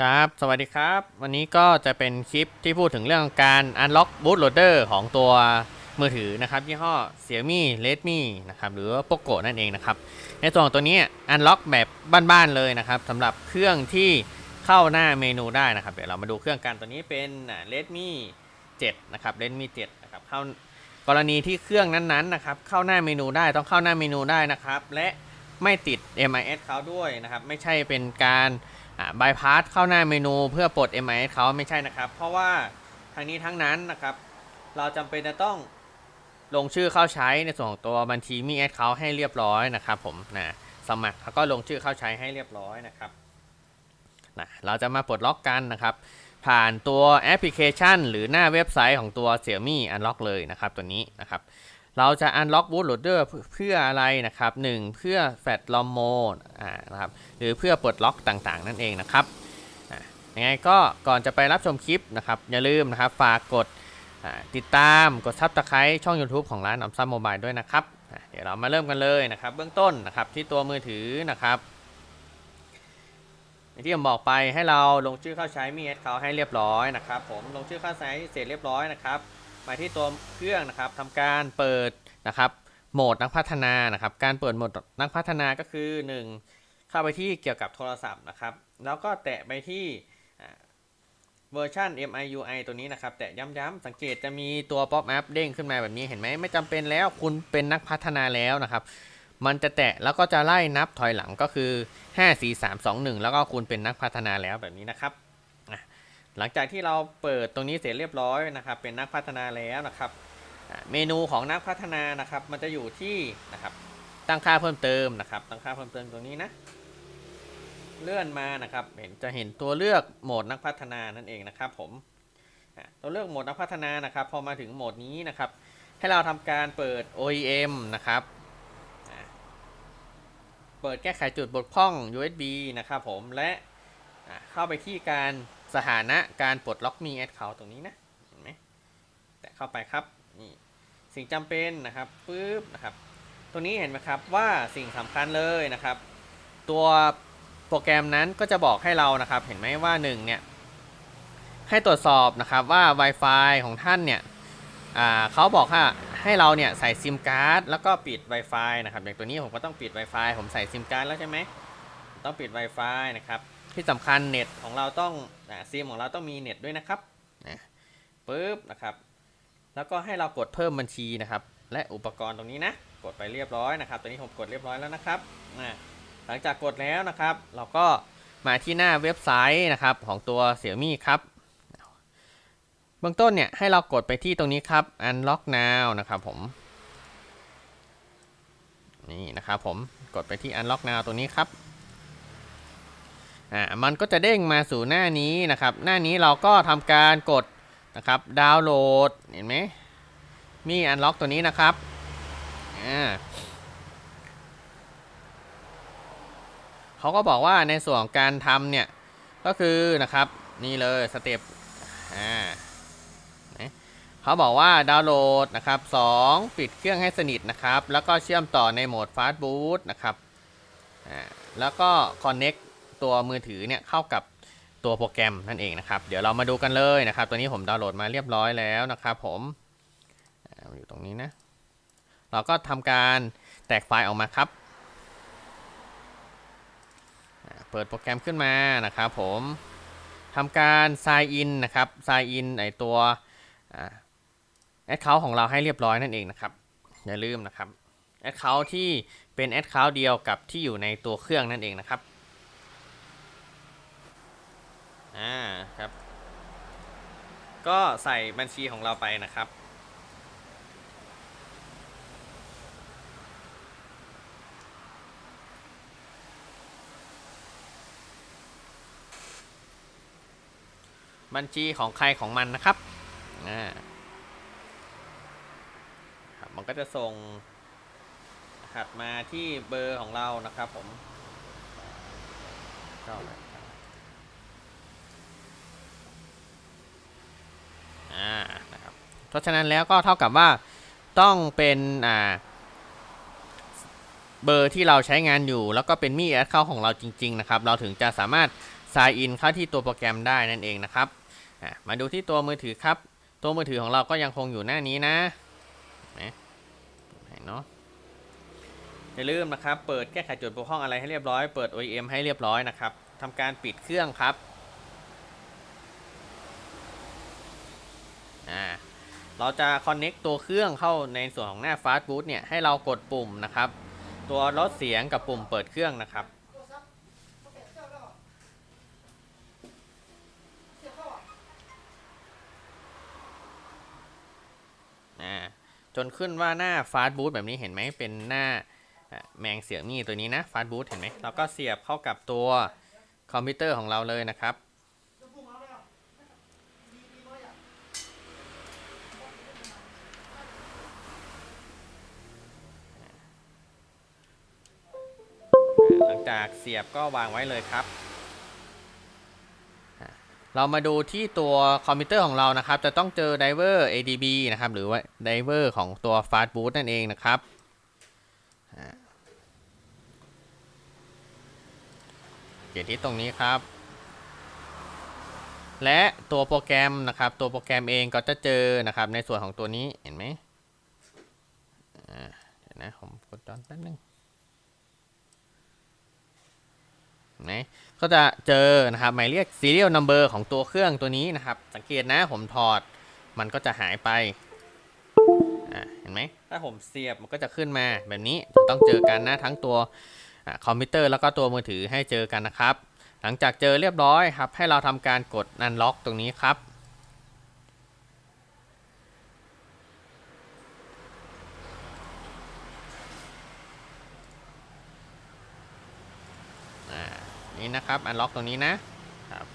ครับ สวัสดีครับ วันนี้ก็จะเป็นคลิปที่พูดถึงเรื่องการ unlock bootloader ของตัวมือถือนะครับยี่ห้อ Xiaomi Redmi นะครับหรือว่า Poco นั่นเองนะครับ ในส่วนของตัวนี้ unlock แบบบ้านๆเลยนะครับสำหรับเครื่องที่เข้าหน้าเมนูได้นะครับ เดี๋ยวเรามาดูเครื่องกันตัวนี้เป็นอ่า Redmi 7 นะครับ Redmi 7 นะครับเข้ากรณีที่เครื่องนั้นๆนะครับเข้าหน้าเมนูได้ต้องเข้าหน้าเมนูได้นะครับ และไม่ติด MIS เขาด้วยนะครับ ไม่ใช่เป็นการ บายพาสเข้าหน้าเมนูเพื่อปลด MIS เขาไม่ใช่นะครับ เพราะว่าทางนี้ทั้งนั้นนะครับ เราจำเป็นจะต้องลงชื่อเข้าใช้ในส่วนของตัวบัญชีมีแอดเขาให้เรียบร้อยนะครับ ผมนะสมัครแล้วก็ลงชื่อเข้าใช้ให้เรียบร้อยนะครับนะเราจะมาปลดล็อกกันนะครับ ผ่านตัวแอปพลิเคชัน หรือหน้าเว็บไซต์ของตัว Xiaomi Unlock เลยนะครับ ตัวนี้นะครับ เราจะ Unlock Bootloader เพื่ออะไรนะครับ 1 เพื่อ Fat ROM Mode นะครับหรือเพื่อปลดล็อกต่างๆ นั่นเองนะครับยังไงก็ก่อนจะไปรับชมคลิปนะครับ อย่าลืมนะครับ ฝากกดติดตามกด Subscribe ช่อง YouTube ของร้านออมซัมโมบายด้วยนะครับ เดี๋ยวเรามาเริ่มกันเลยนะครับ เบื้องต้นนะครับที่ตัวมือถือนะครับอย่างที่ผมบอกไปให้เราลงชื่อเข้าใช้มีแอดเขาให้เรียบร้อยนะครับ ผมลงชื่อเข้าใช้เสร็จเรียบร้อยนะครับ มาที่ตัวเครื่องนะครับทำการเปิดนะครับโหมดนักพัฒนานะครับ การเปิดโหมดนักพัฒนาก็คือ 1 เข้าไปที่เกี่ยวกับโทรศัพท์นะครับ แล้วก็แตะไปที่เวอร์ชัน MIUI ตัวนี้นะครับ แตะย้ำๆสังเกตจะมีตัว pop up เด้งขึ้นมาแบบนี้เห็นไหมไม่จำเป็นแล้วคุณเป็นนักพัฒนาแล้วนะครับ มันจะแตะแล้วก็จะไล่นับถอยหลังก็คือ 5 4 3 2 1 แล้วก็คุณเป็นนักพัฒนาแล้วแบบนี้นะครับ หลังจากที่เราเปิดตรงนี้เสร็จเรียบร้อยนะครับ เป็นนักพัฒนาแล้วนะครับ เมนูของนักพัฒนานะครับ มันจะอยู่ที่นะครับ ตั้งค่าเพิ่มเติมนะครับ ตั้งค่าเพิ่มเติมตรงนี้นะ เลื่อนมานะครับ เห็นจะเห็นตัวเลือกโหมดนักพัฒนานั่นเองนะครับ ผมตัวเลือกโหมดนักพัฒนานะครับ พอมาถึงโหมดนี้นะครับ ให้เราทำการเปิด OEM นะครับเปิดแก้ไขจุดบกพร่อง USB นะครับ ผมและเข้าไปที่การ สถานะการปลดล็อกมีแอดเขาตรงนี้นะเห็นไหมแตะเข้าไปครับนี่สิ่งจำเป็นนะครับปึ๊บนะครับตรงนี้เห็นไหมครับว่าสิ่งสำคัญเลยนะครับ ตัวโปรแกรมนั้นก็จะบอกให้เรานะครับ เห็นไหมว่าหนึ่งเนี่ยให้ตรวจสอบนะครับว่า Wi-Fi ของท่านเนี่ยเขาบอกว่าให้เราเนี่ยใส่ซิมการ์ดแล้วก็ปิด Wi-Fi นะครับอย่างตัวนี้ผมก็ต้องปิด Wi-Fi ผมใส่ซิมการ์ดแล้วใช่ไหมต้องปิด Wi-Fi นะครับ ที่สำคัญเน็ตของเราต้องซิมของเราต้องมีเน็ตด้วยนะครับนะปึ๊บนะครับ แล้วก็ให้เรากดเพิ่มบัญชีนะครับ และอุปกรณ์ตรงนี้นะ กดไปเรียบร้อยนะครับตัวนี้ผมกดเรียบร้อยแล้วนะครับนะหลังจากกดแล้วนะครับ เราก็มาที่หน้าเว็บไซต์นะครับของตัว Xiaomi ครับเบื้องต้นเนี่ยให้เรากดไปที่ตรงนี้ครับ unlock now นะครับผมนี่นะครับผมกดไปที่ unlock now ตัวนี้ครับ อ่ามันก็จะเด้งมาสู่หน้านี้นะครับ หน้านี้เราก็ทำการกดนะครับดาวน์โหลดเห็นไหมมีอันล็อกตัวนี้นะครับอ่าเขาก็บอกว่าในส่วนของการทำเนี่ยก็คือนะครับนี่เลยสเต็ปอ่าเขาบอกว่าดาวน์โหลดนะครับ2ปิดเครื่องให้สนิทนะครับ แล้วก็เชื่อมต่อในโหมดฟาสต์บูตนะครับแล้วก็ connect ตัวมือถือเนี่ยเข้ากับตัวโปรแกรมนั่นเองนะครับ เดี๋ยวเรามาดูกันเลยนะครับ ตัวนี้ผมดาวน์โหลดมาเรียบร้อยแล้วนะครับผมอยู่ตรงนี้นะ เราก็ทำการแตกไฟล์ออกมาครับ เปิดโปรแกรมขึ้นมานะครับผมทำการ sign in นะครับ sign in ไอตัวแอดเคาท์ของเราให้เรียบร้อยนั่นเองนะครับ อย่าลืมนะครับแอดเคาท์ที่เป็นแอดเคาท์เดียวกับที่อยู่ในตัวเครื่องนั่นเองนะครับ อ่าครับ ก็ใส่บัญชีของเราไปนะครับ บัญชีของใครของมันนะครับอ่าครับมันก็จะส่งรหัสมาที่เบอร์ของเรานะครับผมเข้าไป อ่านะครับเพราะฉะนั้นแล้วก็เท่ากับว่าต้องเป็นอ่าเบอร์ที่เราใช้งานอยู่ แล้วก็เป็นมีแอดเข้าของเราจริง ๆ นะครับ เราถึงจะสามารถ sign in เข้าที่ตัวโปรแกรมได้นั่นเองนะครับมาดูที่ตัวมือถือครับ ตัวมือถือของเราก็ยังคงอยู่หน้านี้นะเห็นเนเนาะอย่าลืมนะครับ เปิดแก้ไขจุดบกพร่องอะไรให้เรียบร้อย เปิด OEM ให้เรียบร้อยนะครับทำการปิดเครื่องครับ อ่าเราจะ connect ตัวเครื่องเข้าในส่วนของหน้า fast boot เนี่ยให้เรากดปุ่มนะครับ ตัวลดเสียงกับปุ่มเปิดเครื่องนะครับจนขึ้นว่าหน้าฟาสต์บูทแบบนี้เห็นไหมเป็นหน้าแมงเสียงมี่ตัวนี้นะฟาสต์บูทเห็นไหมเราก็เสียบเข้ากับตัวคอมพิวเตอร์ของเราเลยนะครับ หลังจากเสียบก็วางไว้เลยครับ เรามาดูที่ตัวคอมพิวเตอร์ของเรานะครับ จะต้องเจอไดเวอร์ ADB นะครับ หรือว่าไดเวอร์ของตัว Fast Boot นั่นเองนะครับเขียที่ตรงนี้ครับ และตัวโปรแกรมนะครับ ตัวโปรแกรมเองก็จะเจอนะครับ ในส่วนของตัวนี้เห็นไหมเดี๋ยวนะ ผมกดจอนแป๊บนึง เห็ นะก็จะเจอนะครับหมายเรียก serial number ของตัวเครื่องตัวนี้นะครับ สังเกตนะผมถอดมันก็จะหายไปเห็นไหมถ้าผมเสียบมันก็จะขึ้นมาแบบนี้ต้องเจอกันนะทั้งตัวอคอมพิวเตอร์แล้วก็ตัวมือถือให้เจอกันนะครับ หลังจากเจอเรียบร้อยครับ ให้เราทำการกดนันล็อกตรงนี้ครับ นี่นะครับ unlock ตรงนี้นะครับ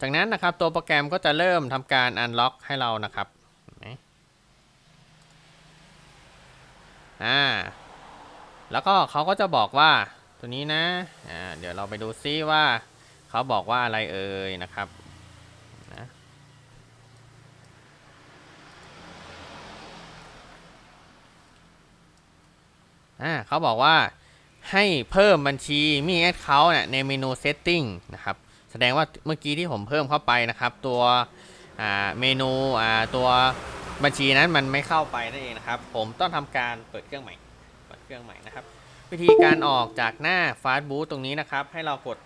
จากนั้นนะครับตัวโปรแกรมก็จะเริ่มทำการ unlock ให้เรานะครับอ่าแล้วก็เขาก็จะบอกว่าตัวนี้นะอ่าเดี๋ยวเราไปดูซิว่าเขาบอกว่าอะไรเอ่ยนะครับนะอ่าเขาบอกว่า ให้เพิ่มบัญชีมีแอดเขาเนี่ยในเมนู setting นะครับ แสดงว่าเมื่อกี้ที่ผมเพิ่มเข้าไปนะครับ ตัวเมนูตัวบัญชีนั้นมันไม่เข้าไปนั่นเองนะครับ ผมต้องทำการเปิดเครื่องใหม่เปิดเครื่องใหม่นะครับ วิธีการออกจากหน้า fast boot ตรงนี้นะครับ ให้เรากด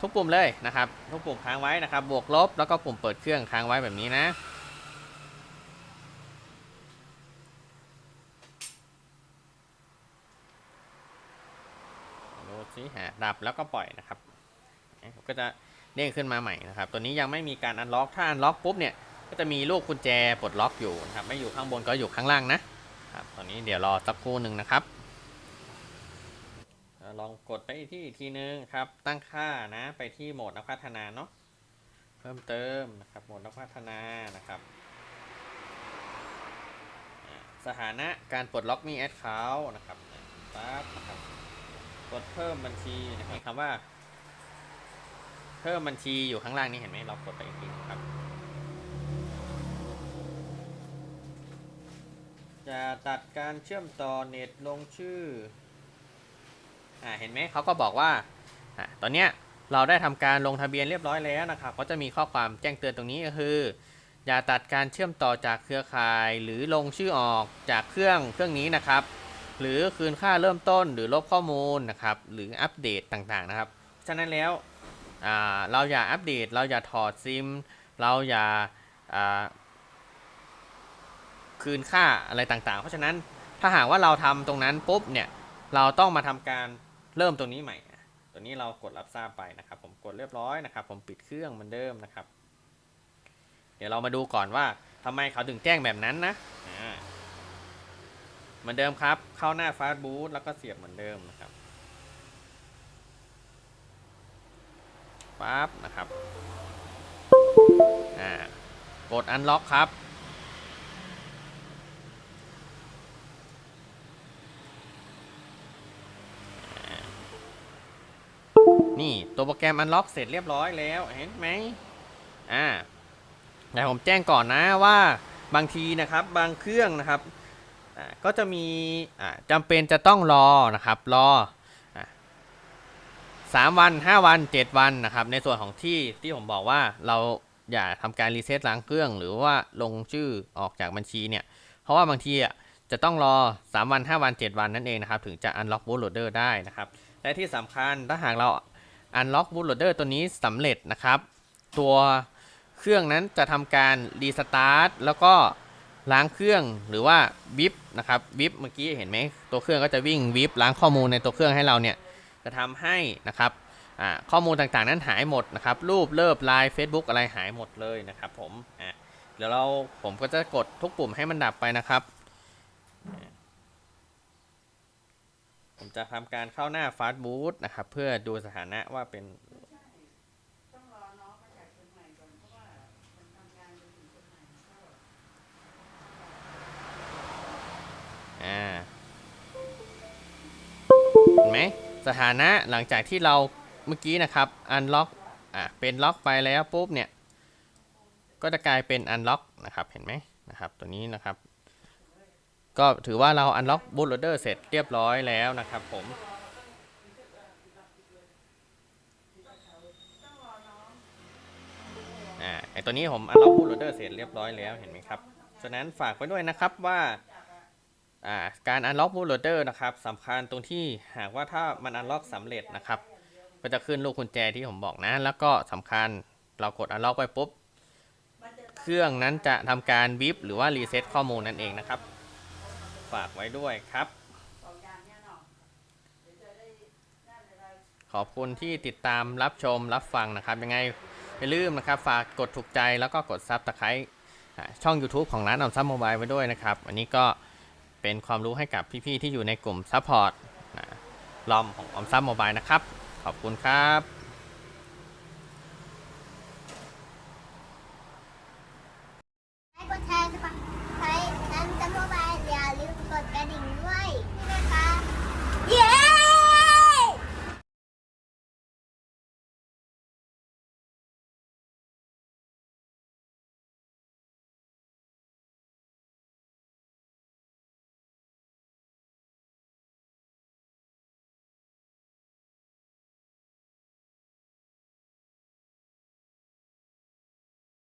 ทุกปุ่มเลยนะครับ ทุกปุ่มค้างไว้นะครับ บวกลบแล้วก็ปุ่มเปิดเครื่องค้างไว้แบบนี้นะ ดูสิฮะ ดับแล้วก็ปล่อยนะครับก็จะเด้งขึ้นมาใหม่นะครับ ตัวนี้ยังไม่มีการอันล็อกถ้าอันล็อกปุ๊บเนี่ยก็จะมีลูกกุญแจปลดล็อกอยู่นะครับ ไม่อยู่ข้างบนก็อยู่ข้างล่างนะครับตอนนี้เดี๋ยวรอสักครู่หนึ่งนะครับลองกดไปที่อีกทีนึงครับ ตั้งค่านะไปที่โหมดนักพัฒนาเนาะเพิ่มเติมนะครับโหมดนักพัฒนานะครับสถานะการปลดล็อกมีแอดเขานะครับปั๊บนะครับ กดเพิ่มบัญชีนะครับคำว่า เพิ่มบัญชีอยู่ข้างล่างนี้เห็นไหมเรากดไปอีกทีนะครับ จะตัดการเชื่อมต่อเน็ตลงชื่ออ่าเห็นไหมเขาก็บอกว่าอ่าตอนเนี้ยเราได้ทำการลงทะเบียนเรียบร้อยแล้วนะครับก็จะมีข้อความแจ้งเตือนตรงนี้ก็คือ อย่าตัดการเชื่อมต่อจากเครือข่ายหรือลงชื่อออกจากเครื่องเครื่องนี้นะครับ หรือคืนค่าเริ่มต้นหรือลบข้อมูลนะครับ หรืออัปเดตต่างๆนะครับ ฉะนั้นแล้วเราอย่าอัปเดต เราอย่าถอดซิม เราอย่าคืนค่าอะไรต่างๆ เพราะฉะนั้นถ้าหากว่าเราทำตรงนั้นปุ๊บเนี่ยเราต้องมาทำการเริ่มตรงนี้ใหม่ ตัวนี้เรากดรับทราบไปนะครับ ผมกดเรียบร้อยนะครับ ผมปิดเครื่องเหมือนเดิมนะครับ เดี๋ยวเรามาดูก่อนว่าทำไมเขาถึงแจ้งแบบนั้นนะอ่า เหมือนเดิมครับ เข้าหน้าฟาสต์บูทแล้วก็เสียบเหมือนเดิมนะครับปั๊บนะครับอ่ากดอันล็อกครับ นี่ตัวโปรแกรมอันล็อกเสร็จเรียบร้อยแล้วเห็นไหมอ่าแต่ผมแจ้งก่อนนะว่าบางทีนะครับบางเครื่องนะครับ ก็จะมีจำเป็นจะต้องรอนะครับรออ่า3วัน5วัน7วันนะครับ ในส่วนของที่ที่ผมบอกว่าเราอย่าทำการรีเซ็ตล้างเครื่อง หรือว่าลงชื่อออกจากบัญชีเนี่ย เพราะว่าบางทีอะจะต้องรอ 3 วัน 5 วัน 7 วันนั่นเองนะครับ ถึงจะ unlock bootloader ได้นะครับ และที่สำคัญถ้าหากเรา unlock bootloader ตัวนี้สำเร็จนะครับ ตัวเครื่องนั้นจะทำการรีสตาร์ทแล้วก็ ล้างเครื่องหรือว่าวิบนะครับวิบเมื่อกี้เห็นไหมตัวเครื่องก็จะวิ่งวิบล้างข้อมูลในตัวเครื่องให้เราเนี่ยจะทำให้นะครับข้อมูลต่างๆนั้นหายหมดนะครับ รูปเลิบไลน์ Facebook อะไรหายหมดเลยนะครับผมเดี๋ยวเราผมก็จะกดทุกปุ่มให้มันดับไปนะครับ ผมจะทำการเข้าหน้า Fast Boot นะครับ เพื่อดูสถานะว่าเป็น ต้องรอน้องมาจากเชียงใหม่ก่อนเพราะว่ามันทำงานอยู่ที่เชียงใหม่ก็ อ่าเห็นไหมสถานะหลังจากที่เราเมื่อกี้นะครับ unlock อะเป็นล็อกไปแล้วปุ๊บเนี่ย ก็จะกลายเป็น unlock นะครับเห็นไหมนะครับตัวนี้นะครับ ก็ถือว่าเรา unlock bootloader เสร็จเรียบร้อยแล้วนะครับผมอ่าไอตัวนี้ผม unlock bootloader เสร็จเรียบร้อยแล้วเห็นไหมครับฉะนั้นฝากไว้ด้วยนะครับว่า อ่าการ unlock bootloader นะครับสำคัญตรงที่หากว่าถ้ามัน unlock สำเร็จนะครับ ก็จะขึ้นลูกกุญแจที่ผมบอกนะ แล้วก็สำคัญเรากด unlock ไปปุ๊บ เครื่องนั้นจะทำการวิบหรือว่ารีเซ็ตข้อมูลนั่นเองนะครับ ฝากไว้ด้วยครับ ขอบคุณที่ติดตามรับชมรับฟังนะครับ ยังไงอย่าลืมนะครับ ฝากกดถูกใจแล้วก็กดซับตะไคร้ช่อง YouTube ของร้านออมซับโมบายไว้ด้วยนะครับ อันนี้ก็ เป็นความรู้ให้กับพี่ ๆ ที่อยู่ในกลุ่มซัพพอร์ตลอมของออมซับโมบายนะครับ ขอบคุณครับ